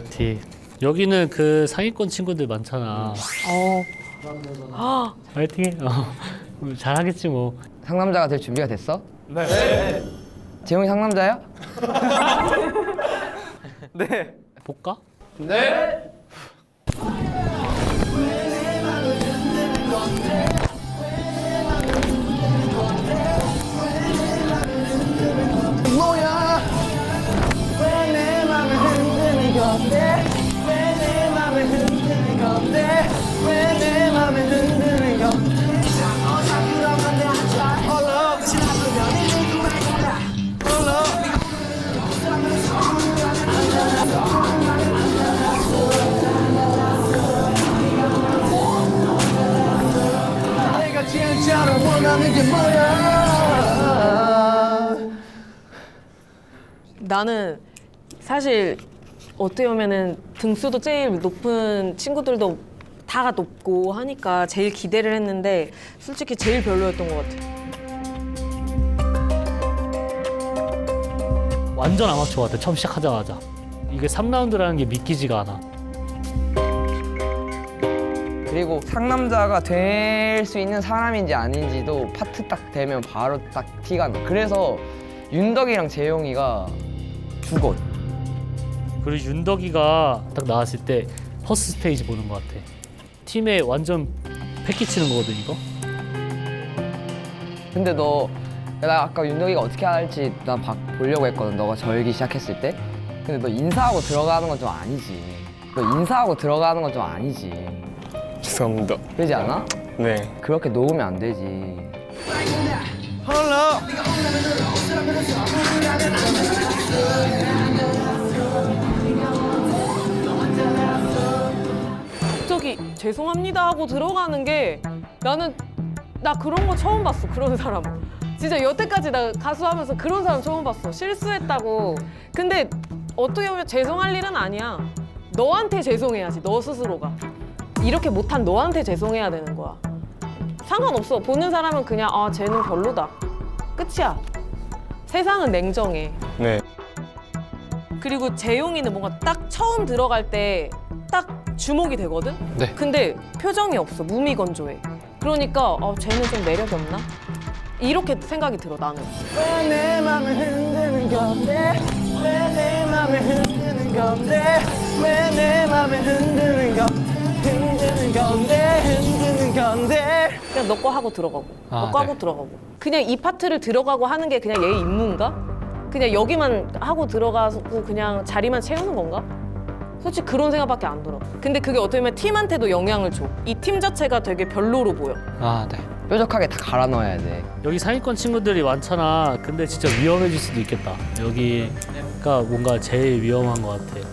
세티. 여기는 그 상위권 친구들 많잖아. 어. 파이팅. 어. 잘하겠지 뭐. 상남자가 될 준비가 됐어? 네. 재용이 상남자야? 볼까? 왜 건데 흔드는 건데 왜 내 맘을 흔드는 건데. 내가 진짜로 원하는 게 뭐야? 나는 사실 어떻게 보면은 등수도 제일 높은 친구들도 다가 높고 하니까 제일 기대를 했는데 솔직히 제일 별로였던 것 같아. 완전 아마추어 같아. 처음 시작하자마자. 이게 3라운드라는 게 믿기지가 않아. 그리고 상남자가 될 수 있는 사람인지 아닌지도 파트 딱 되면 바로 딱 티가 나. 그래서 윤덕이랑 재용이가 죽어. 그리고 윤덕이가 딱 나왔을 때 퍼스트 스테이지 보는 것 같아. 팀에 완전 패키치는 거거든 이거. 근데 너, 나 아까 윤덕이가 어떻게 할지 나 봐- 보려고 했거든. 너가 절기 시작했을 때. 근데 너 인사하고 들어가는 건 좀 아니지. 너 인사하고 들어가는 건 좀 아니지. 죄송합니다. 그러지 않아? 네. 그렇게 놓으면 안 되지. 죄송합니다 하고 들어가는 게 나는 나 그런 거 처음 봤어 그런 사람. 진짜 여태까지 나 가수하면서 그런 사람 처음 봤어. 실수했다고. 근데 어떻게 보면 죄송할 일은 아니야. 너한테 죄송해야지 너 스스로가. 이렇게 못한 너한테 죄송해야 되는 거야. 상관없어. 보는 사람은 그냥 아 쟤는 별로다. 끝이야. 세상은 냉정해. 네. 그리고 재용이는 뭔가 딱 처음 들어갈 때 딱 주목이 되거든? 네. 근데 표정이 없어. 무미건조해. 그러니까 어, 쟤는 좀 매력이 없나? 이렇게 생각이 들어 나는. 왜내 맘을 흔드는 건데 왜 내 맘을 흔드는 건데 왜 내 맘을 흔드는 건 흔드는 건데 흔드는 건데 그냥 너 거 하고 들어가고 아, 너 거 네. 하고 들어가고 그냥 이 파트를 들어가고 하는 게 그냥 얘 임무인가? 그냥 여기만 하고 들어가고 그냥 자리만 채우는 건가? 솔직히 그런 생각밖에 안 들어. 근데 그게 어떻게 보면 팀한테도 영향을 줘. 이 팀 자체가 되게 별로로 보여. 아 네. 뾰족하게 다 갈아 넣어야 돼 여기 상위권 친구들이 많잖아. 근데 진짜 위험해질 수도 있겠다. 여기가 뭔가 제일 위험한 것 같아.